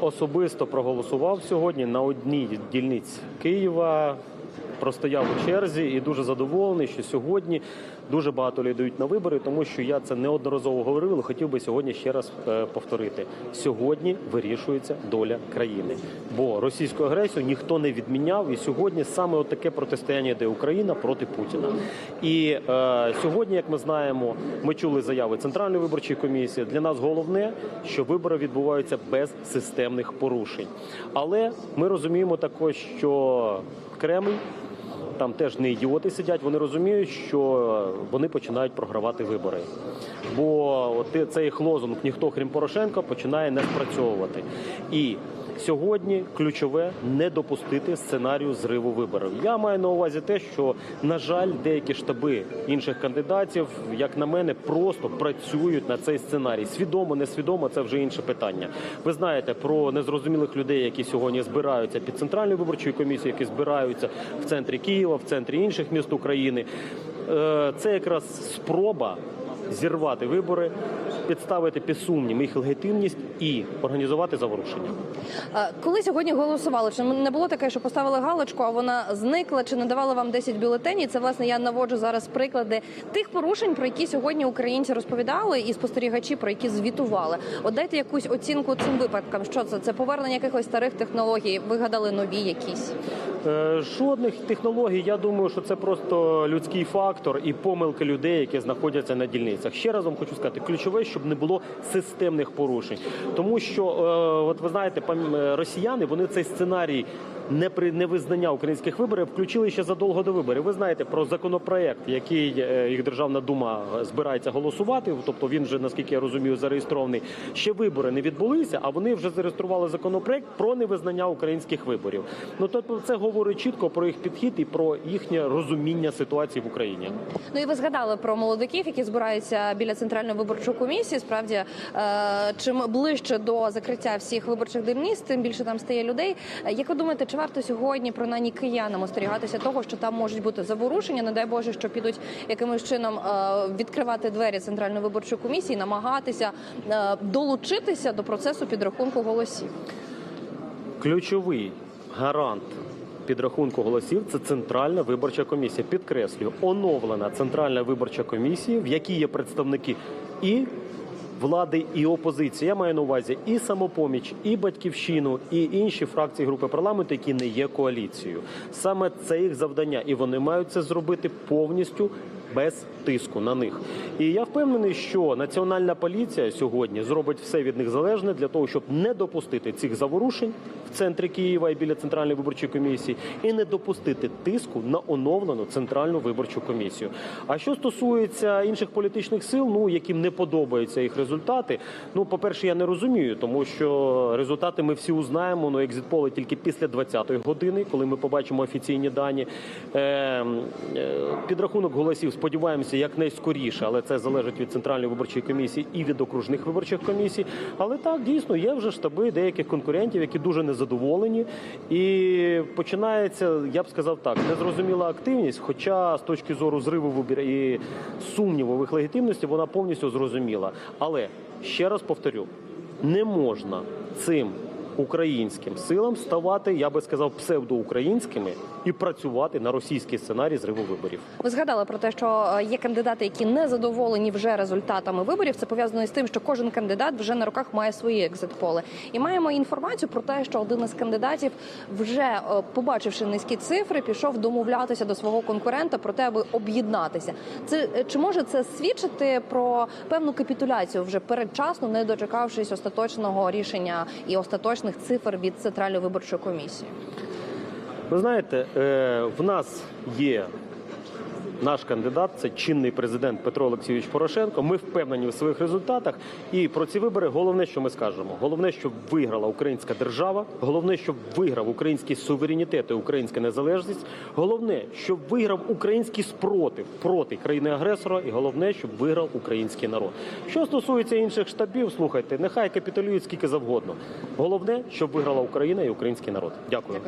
особисто проголосував сьогодні на одній дільниці Києва. Простояв у черзі і дуже задоволений, що сьогодні дуже багато людей йдуть на вибори, тому що я це неодноразово говорив, але хотів би сьогодні ще раз е, повторити. Сьогодні вирішується доля країни, бо російську агресію ніхто не відміняв. І сьогодні саме таке протистояння йде Україна проти Путіна. І е, сьогодні, як ми знаємо, ми чули заяви Центральної виборчої комісії. Для нас головне, що вибори відбуваються без системних порушень. Але ми розуміємо також, що Кремль там теж не ідіоти сидять. Вони розуміють, що вони починають програвати вибори. Бо цей їх ніхто крім Порошенка починає не спрацьовувати. І сьогодні ключове не допустити сценарію зриву виборів. Я маю на увазі те, що на жаль, деякі штаби інших кандидатів, як на мене, просто працюють на цей сценарій. Свідомо, несвідомо, це вже інше питання. Ви знаєте про незрозумілих людей, які сьогодні збираються під центральною виборчою комісією, які збираються в центрі Києва, в центрі інших міст України. Е, Це якраз спроба зірвати вибори, підставити під сумнів їх легітимність і організувати заворушення. Коли сьогодні голосували, чи не було таке, що поставили галочку, а вона зникла, чи не давали вам 10 бюлетенів? Це власне я наводжу зараз приклади тих порушень, про які сьогодні українці розповідали, і спостерігачі про які звітували. От дайте якусь оцінку цим випадкам. Що це? Це повернення якихось старих технологій, вигадали нові якісь. Е, Жодних технологій. Я думаю, що це просто людський фактор і помилки людей, які знаходяться на дільницях. Ще разом хочу сказати, ключове, щоб не було системних порушень, тому що е, от ви знаєте, е, росіяни вони цей сценарій. Невизнання українських виборів включили ще задовго до виборів. Ви знаєте про законопроект, який е, їх державна дума збирається голосувати. Тобто він вже наскільки я розумію, зареєстрований. Ще вибори не відбулися, а вони вже зареєстрували законопроект про невизнання українських виборів. Ну тобто, це говорить чітко про їх підхід і про їхнє розуміння ситуації в Україні. Ну і ви згадали про молодиків, які збираються біля центральної виборчої комісії. Справді, е, чим ближче до закриття всіх виборчих дільниць, тим більше там стає людей. Як ви думаєте, чи варто сьогодні принаймні киянам остерігатися того, що там можуть бути заворушення? Не дай Боже, що підуть якимось чином е, відкривати двері центральної виборчої комісії, намагатися е, долучитися до процесу підрахунку голосів. Ключовий гарант підрахунку голосів це центральна виборча комісія. Підкреслюю, оновлена центральна виборча комісія, в якій є представники і влади, і опозиції. Я маю на увазі і самопоміч, і батьківщину, і інші фракції групи парламенту, які не є коаліцією. Саме це їх завдання, і вони мають це зробити повністю. Без тиску на них, і я впевнений, що національна поліція сьогодні зробить все від них залежне для того, щоб не допустити цих заворушень в центрі Києва і біля центральної виборчої комісії, і не допустити тиску на оновлену центральну виборчу комісію. А що стосується інших політичних сил, ну яким не подобаються їх результати, ну по перше, я не розумію, тому що результати ми всі узнаємо. Ну екзитполи тільки після 20-ї години, коли ми побачимо офіційні дані. Е, е, підрахунок голосів сподіваємося якнайскоріше, але це залежить від центральної виборчої комісії і від окружних виборчих комісій. Але так дійсно є вже штаби деяких конкурентів, які дуже незадоволені, і починається, я б сказав так, незрозуміла активність. Хоча з точки зору зриву вибір і сумніву легітимності вона повністю зрозуміла. Але ще раз повторю, не можна цим українським силам ставати, я би сказав, псевдоукраїнськими і працювати на російський сценарій зриву виборів. Ви згадали про те, що е, є кандидати, які не задоволені вже результатами виборів. Це пов'язано із тим, що кожен кандидат вже на руках має свої екзитполи. І маємо інформацію про те, що один із кандидатів, вже е, побачивши низькі цифри, пішов домовлятися до свого конкурента про те, аби об'єднатися. Це е, чи може це свідчити про певну капітуляцію вже передчасно, не дочекавшись остаточного рішення і остаточних цифр від центральної виборчої комісії? Ви знаєте, е, в нас є наш кандидат, це чинний президент Петро Олексійович Порошенко. Ми впевнені в своїх результатах. І про ці вибори головне, що ми скажемо. Головне, щоб виграла українська держава. Головне, щоб виграв український суверенітет і українська незалежність. Головне, щоб виграв український спротив проти країни-агресора. І головне, щоб виграв український народ. Що стосується інших штабів, слухайте, нехай капітулюють скільки завгодно. Головне, щоб виграла Україна і український народ. Дякую.